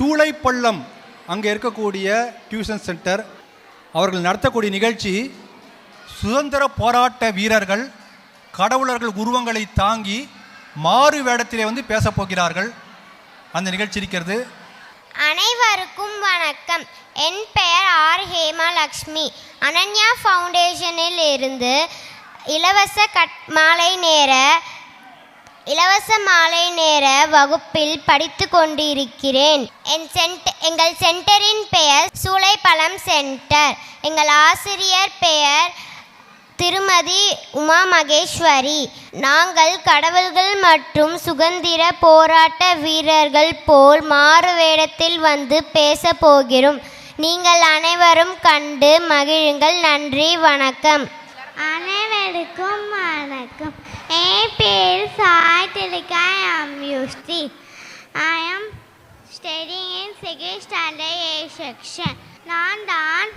சூளைப்பள்ளம் அங்கே இருக்கக்கூடிய tuition centre அவர்கள் நடத்தக்கூடிய நிகழ்ச்சி சுதந்திர போராட்ட வீரர்கள் கடவுளர்கள் உருவங்களை தாங்கி மாறு வேடத்திலே வந்து பேசப் போகிறார்கள். அந்த நிகழ்ச்சி இருக்கிறது. அனைவருக்கும் வணக்கம். என் பெயர் ஆர். ஹேமலக்ஷ்மி அனன்யா ஃபவுண்டேஷனில் இருந்து இலவச கட் மாலை நேர இலவச மாலை நேர வகுப்பில் படித்து கொண்டிருக்கிறேன். என் சென்ட் எங்கள் சென்டரின் பெயர் சூளைப்பழம் சென்டர். எங்கள் ஆசிரியர் பெயர் திருமதி உமா மகேஸ்வரி நாங்கள் கடவுள்கள் மற்றும் சுதந்திர போராட்ட வீரர்கள் போல் மாறு வேடத்தில் வந்து பேச போகிறோம். நீங்கள் அனைவரும் கண்டு மகிழுங்கள். நன்றி வணக்கம். அனைவருக்கும் வணக்கம். என் பேர் Sai I'm யூஸ்தி I am studying in second standard A section நான் தான்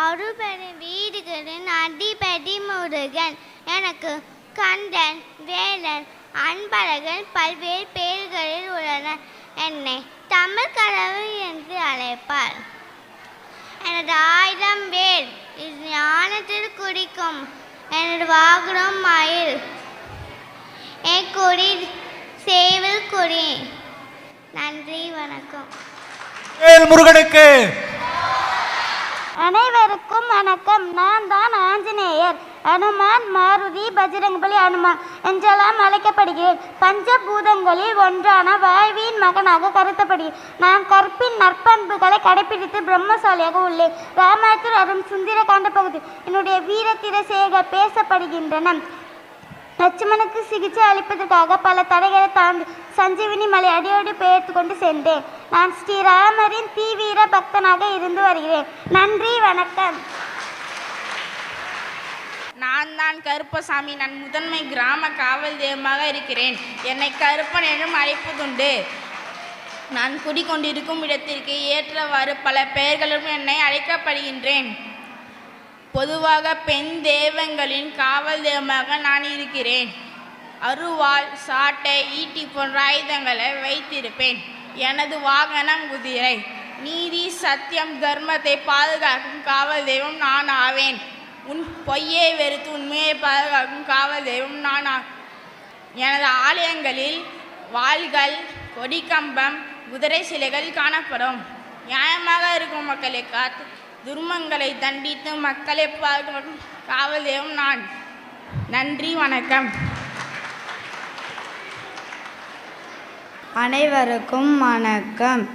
அறுபெரும் வீடுகளின் அடிபடி முருகன் எனக்கு கந்தன் வேலன் அன்பழகன் பல்வேறு பெயர்களில் உள்ளன என்னை தமிழ் கடவுள் என்று அழைப்பார் எனது ஆயுதம் வேல் இது ஞானத்தில் குடிக்கும் எனது வாகனம் மயில் என் கொடி சேவல் கொடி. நன்றி வணக்கம். முருகனுக்கு. அனைவருக்கும் வணக்கம். நான் தான் ஆஞ்சநேயர். அனுமான் மாருதி பஜரங்கபலி அனுமான் என்றெல்லாம் அழைக்கப்படுகிறேன். பஞ்சபூதங்களில் ஒன்றான வாழ்வின் மகனாக கருதப்படுகிறேன். நான் கற்பின் நற்பண்புகளை கடைபிடித்து பிரம்மசாலியாக உள்ளேன். ராமாயணத்தில் அரும் சுந்தர காண்ட பகுதி என்னுடைய வீரத்திர சேகர் பேசப்படுகின்றன. லட்சுமணுக்கு சிகிச்சை அளிப்பதற்காக பல தடைகளை தாண்டி சஞ்சீவினி மலை அடியோடு பெயர்த்து கொண்டு சென்றேன். நான் ஸ்ரீராமரின் தீவிர பக்தனாக இருந்து வருகிறேன். நன்றி வணக்கம். நான் தான் கருப்பசாமி. நான் முதன்மை கிராம காவல் தெய்வமாக இருக்கிறேன். என்னை கருப்பன் என்றும் அழைப்பதுண்டு. நான் குடிக்கொண்டிருக்கும் இடத்திற்கு ஏற்றவாறு பல பெயர்களும் என்னை அழைக்கப்படுகின்றேன். பொதுவாக பெண் தெய்வங்களின் காவல் தெய்வமாக நான் இருக்கிறேன். அருவாள் சாட்டை ஈட்டி போன்ற ஆயுதங்களை வைத்திருப்பேன். எனது வாகனம் குதிரை. நீதி சத்தியம் தர்மத்தை பாதுகாக்கும் காவல் தெய்வம் நான் ஆவேன். உன் பொய்யை வெறுத்து உண்மையை பாதுகாக்கும் காவல் தெய்வம் நான் ஆ எனது ஆலயங்களில் வாள்கள் கொடிக்கம்பம் குதிரை சிலைகள் காணப்படும். நியாயமாக இருக்கும் மக்களை காத்து துர்மங்களை தண்டித்து மக்களை பாதுகாக்கும் காவல் தெய்வம் நான். நன்றி வணக்கம். அனைவருக்கும் வணக்கம்.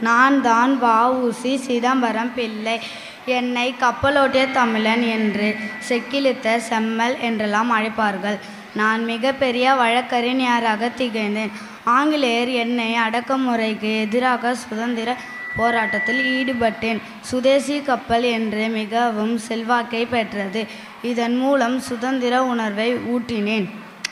நான் தான் வஉசி சிதம்பரம் பிள்ளை. என்னை கப்பலோட்டிய தமிழன் என்று செக்கிலித்த செம்மல் என்றெல்லாம் அழைப்பார்கள். நான் மிகப்பெரிய வழக்கறிஞராக திகழ்ந்தேன். ஆங்கிலேயர் என்னை அடக்குமுறைக்கு எதிராக சுதந்திர போராட்டத்தில் ஈடுபட்டேன். சுதேசி கப்பல் என்று மிகவும் செல்வாக்கை பெற்றது. இதன் மூலம் சுதந்திர உணர்வை ஊட்டினேன்.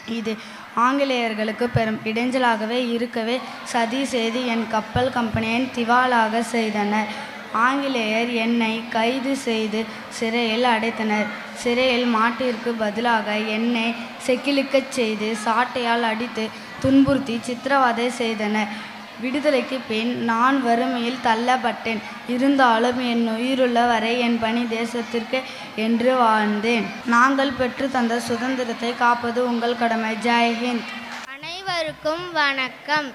இது ஆங்கிலேயர்களுக்கு பெரும் இடைஞ்சலாகவே இருக்கவே சதி செய்து என் கப்பல் கம்பெனியை திவாலாக செய்தனர். ஆங்கிலேயர் என்னை கைது செய்து சிறையில் அடைத்தனர். சிறையில் மாட்டிற்கு பதிலாக என்னை செக்கிலிக்கச் செய்து சாட்டையால் அடித்து துன்புறுத்தி சித்திரவதை செய்தனர். விடுதலைக்கு பின் நான் வறுமையில் தள்ளப்பட்டேன். இருந்தாலும் என் உயிருள்ள வரை என் பணி தேசத்திற்கு என்று வாழ்ந்தேன். நாங்கள் பெற்று தந்த சுதந்திரத்தை காப்பது உங்கள் கடமை. ஜெய்ஹிந்த் அனைவருக்கும் வணக்கம்.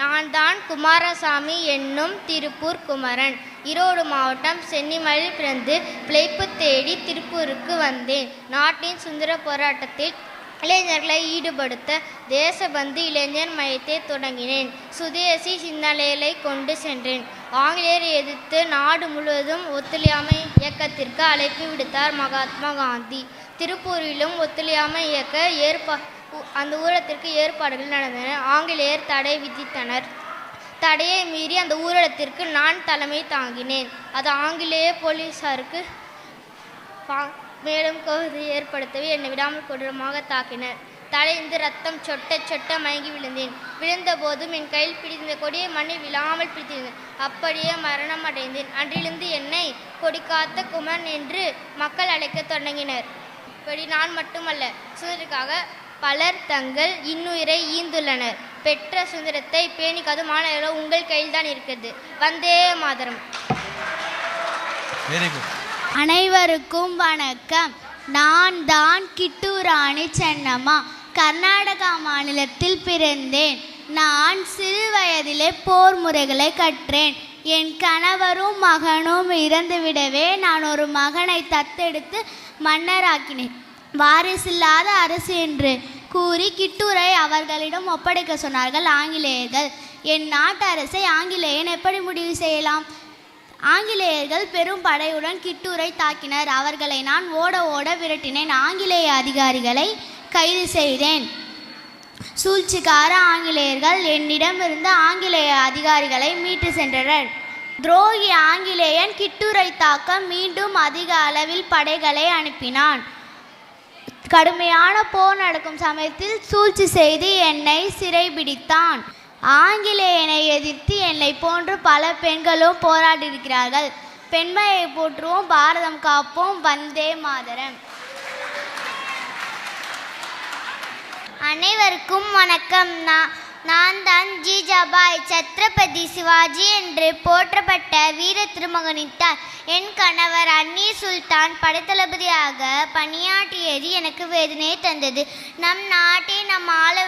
நான் தான் குமாரசாமி என்னும் திருப்பூர் குமரன். ஈரோடு மாவட்டம் சென்னிமலையில் பிறந்து பிழைப்பு தேடி திருப்பூருக்கு வந்தேன். நாட்டின் சுதந்திர போராட்டத்தில் இளைஞர்களை ஈடுபடுத்த தேசபந்து இளைஞர் மையத்தை தொடங்கினேன். சுதேசி சிந்தனைகளை கொண்டு சென்றேன். ஆங்கிலேயரை எதிர்த்து நாடு முழுவதும் ஒத்துழையாமை இயக்கத்திற்கு அழைப்பு விடுத்தார் மகாத்மா காந்தி. திருப்பூரிலும் ஒத்துழையாமை இயக்க ஏற்பா அந்த ஊரத்திற்கு ஏற்பாடுகள் நடந்தன. ஆங்கிலேயர் தடை விதித்தனர். தடையை மீறி அந்த ஊரடத்திற்கு நான் தலைமை தாங்கினேன். அது ஆங்கிலேய போலீசாருக்கு பா- மேலும் கோபத்தை ஏற்படுத்தவே என்னை விடாமல் கொடூரமாக தாக்கினர். தலைந்து ரத்தம் சொட்ட சொட்ட மயங்கி விழுந்தேன். விழுந்தபோதும் என் கையில் பிடித்திருந்த கொடியை மண்ணில் விழாமல் பிடித்திருந்தேன். அப்படியே மரணம் அடைந்தேன். அன்றிலிருந்து என்னை கொடி காத்த என்று மக்கள் அழைக்கத் தொடங்கினர். இப்படி நான் மட்டுமல்ல சுதந்திரக்காக பலர் தங்கள் இன்னுயிரை ஈந்துள்ளனர். பெற்ற சுதந்திரத்தை பேணி காதும் மாணவர்கள் உங்கள் கையில் தான் இருக்கிறது. வந்தே மாதரம். வெரி குட் அனைவருக்கும் வணக்கம். நான் தான் கிட்டூராணி சென்னம்மா. கர்நாடகா மாநிலத்தில் பிறந்தேன். நான் சிறு வயதிலே போர் முறைகளை கற்றேன். என் கணவரும் மகனும் இறந்துவிடவே நான் ஒரு மகனை தத்தெடுத்து மன்னராக்கினேன். வாரிசில்லாத அரசு என்று கூறி கிட்டூரை அவர்களிடம் ஒப்படைக்க சொன்னார்கள் ஆங்கிலேயர்கள். என் நாட்டு அரசை ஆங்கிலேயன் எப்படி முடிவு செய்யலாம்? ஆங்கிலேயர்கள் பெரும் படையுடன் கிட்டூரை தாக்கினர். அவர்களை நான் ஓட ஓட விரட்டினேன். ஆங்கிலேய அதிகாரிகளை கைது செய்தேன். சூழ்ச்சிக்கார ஆங்கிலேயர்கள் என்னிடமிருந்து ஆங்கிலேய அதிகாரிகளை மீட்டு சென்றனர். துரோகி ஆங்கிலேயன் கிட்டூரை தாக்க மீண்டும் அதிக அளவில் படைகளை அனுப்பினான். கடுமையான போர் நடக்கும் சமயத்தில் சூழ்ச்சி செய்து என்னை சிறைபிடித்தான். ஆங்கிலேயனை எதிர்த்து என்னை போன்று பல பெண்களும் போராடியிருக்கிறார்கள். பெண்மையை போற்றுவோம் பாரதம் காப்போம் வந்தே மாதரம். அனைவருக்கும் வணக்கம். நான் நான் தான் ஜிஜாபாய் சத்ரபதி சிவாஜி என்று போற்றப்பட்ட வீர திருமகனித்தார் என் கணவர் அன்னி சுல்தான் படைத்தளபதியாக பணியாற்றியது எனக்கு வேதனையை தந்தது. நம் நாட்டை நம் ஆள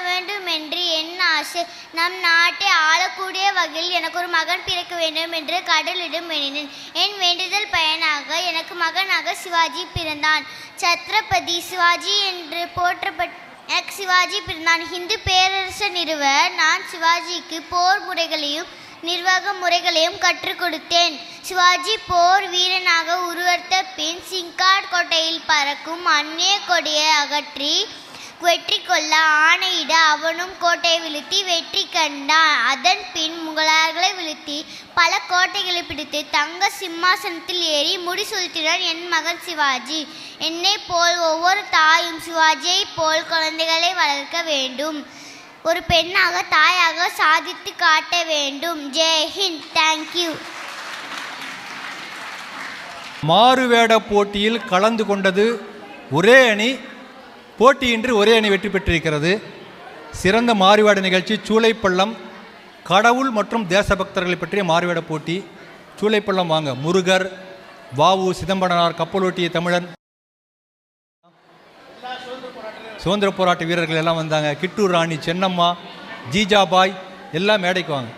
நம் நாட்டை ஆளக்கூடிய வகையில் எனக்கு ஒரு மகன் பிறக்க வேண்டும் என்று கடலிடம் வேண்டினேன் என் வேண்டுதல் பயனாக எனக்கு மகனாக சிவாஜி பிறந்தான். சத்ரபதி சிவாஜி என்று போற்றப்பட்ட எனக்கு சிவாஜி பிறந்தான். ஹிந்து பேரரசு நிறுவ நான் சிவாஜிக்கு போர் முறைகளையும் நிர்வாக முறைகளையும் கற்றுக் கொடுத்தேன். சிவாஜி போர் வீரனாக உருவெடுத்த பின் சிங்காட் கோட்டையில் பறக்கும் அந்நிய கொடியை அகற்றி வெற்றி கொள்ள ஆணையிட அவனும் கோட்டையை வீழ்த்தி வெற்றி கண்டான். அதன் பின் முகலாயர்களை வீழ்த்தி பல கோட்டைகளை பிடித்து தங்க சிம்மாசனத்தில் ஏறி முடிசூழ்த்தினான் என் மகன் சிவாஜி. என்னை போல் ஒவ்வொரு தாயும் சிவாஜியை போல் குழந்தைகளை வளர்க்க வேண்டும். ஒரு பெண்ணாக தாயாக சாதித்து காட்ட வேண்டும். ஜெய் ஹிந்த். தேங்க்யூ மாறுவேட போட்டியில் கலந்து கொண்டது ஒரே அணி. போட்டியின்றி ஒரே அணி வெற்றி பெற்றிருக்கிறது. சிறந்த மாறுவேட நிகழ்ச்சி சூளைப்பள்ளம் கடவுள் மற்றும் தேசபக்தர்களை பற்றிய மாறுவேட போட்டி. சூளைப்பள்ளம் வாங்க முருகர் வாவு சிதம்பரனார் கப்பலோட்டிய தமிழன். சுதந்திர போராட்ட வீரர்கள் எல்லாம் வந்தாங்க. கிட்டூர் ராணி சென்னம்மா ஜீஜாபாய் எல்லாம் மேடைக்கு வாங்க.